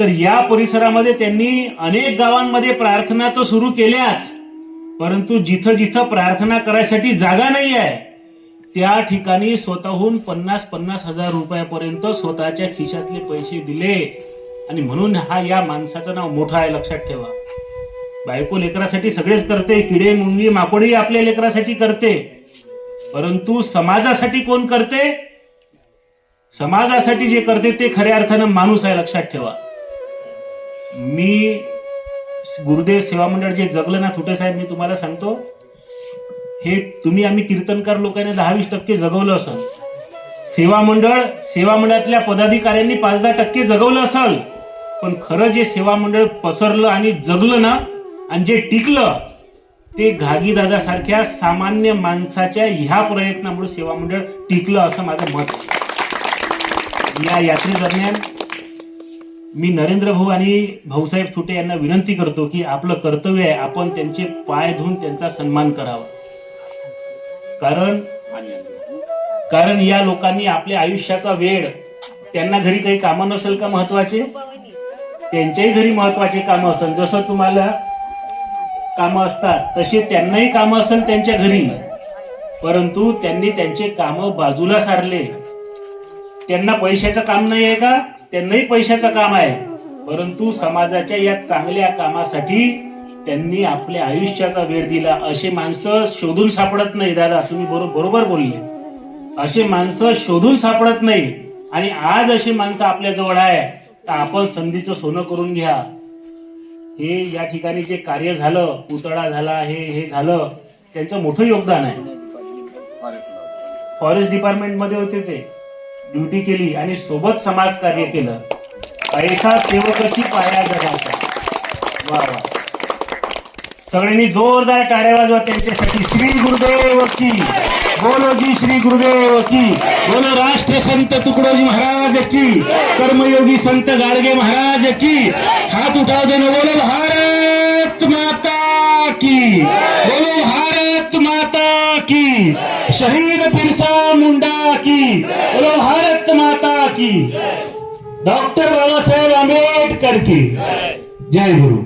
तर या परिसरामध्ये त्यांनी अनेक गावांमध्ये प्रार्थना तर सुरू केल्याच परंतु जिथं जिथं प्रार्थना करायसाठी जागा नाही आहे त्या ठिकाणी स्वतःहून पन्नास पन्नास हजार रुपयापर्यंत स्वतःच्या खिशातले पैसे दिले. आणि म्हणून हा या माणसाचं नाव मोठं आहे लक्षात ठेवा. बायको लेकरासाठी सगळेच करते किडे मुंगी माकोडी आपल्या लेकरासाठी करते. परंतु समाजासाठी कोण करते? समाजासाठी जे करते ते खऱ्या अर्थानं माणूस आहे लक्षात ठेवा. मी गुरुदेव सेवा मंडळ जे जगलं ना थुटे साहेब मी तुम्हाला सांगतो हे तुम्ही आम्ही कीर्तनकार लोकांनी दहा वीस टक्के जगवलं असेल. सेवा मंडळ सेवा मंडळातल्या पदाधिकाऱ्यांनी पाच दहा टक्के जगवलं असेल. पण खरं जे सेवा मंडळ पसरलं आणि जगलं ना आणि जे टिकलं ते घागीदादासारख्या सामान्य माणसाच्या ह्या प्रयत्नामुळे सेवा मंडळ टिकलं असं माझं मत आहे. या यात्रेदरम्यान मी नरेंद्र भाऊ आणि भाऊसाहेब थुटे यांना विनंती करतो की आपलं कर्तव्य आहे आपण त्यांचे पाय धुवून त्यांचा सन्मान करावा. कारण कारण या लोकांनी आपल्या आयुष्याचा वेळ त्यांना घरी काही कामं नसेल का महत्त्वाचे? त्यांच्याही घरी महत्त्वाचे कामं असेल. जसं तुम्हाला कामं असतात तसे त्यांनाही कामं असेल त्यांच्या घरी. परंतु त्यांनी त्यांचे कामं बाजूला सारले. त्यांना पैशाचं काम नाही आहे का? त्यांनाही पैशाचं काम आहे. परंतु समाजाच्या या चांगल्या कामासाठी त्यांनी आपल्या आयुष्याचा वेळ दिला. असे माणसं शोधून सापडत नाही दादा तुम्ही बरोबर बोलले. असे माणसं शोधून सापडत नाही. आणि आज अशी माणसं आपल्या जवळ आहे तर आपण संधीचं सोनं करून घ्या. हे या ठिकाणी जे कार्य झालं पुतळा झाला हे हे झालं त्यांचं मोठं योगदान आहे. फॉरेस्ट डिपार्टमेंटमध्ये होते ते. ड्युटी केली आणि सोबत समाज कार्य केलं. पैसा सेवकाची पाया जगाचा. वा वा. सगळ्यांनी जोरदार टाळ्या वाजवा त्यांच्यासाठी. श्री गुरुदेव की. बोल जी श्री गुरुदेव की. बोलो राष्ट्र संत तुकडोजी महाराज की. कर्मयोगी संत गाडगे महाराज की. हात उठाव देणं बोलो भारत माता की. की शहीद बिरसा मुंडा की बोलो भारत माता की। डॉक्टर बाबासाहेब आंबेडकर की। जय गुरु।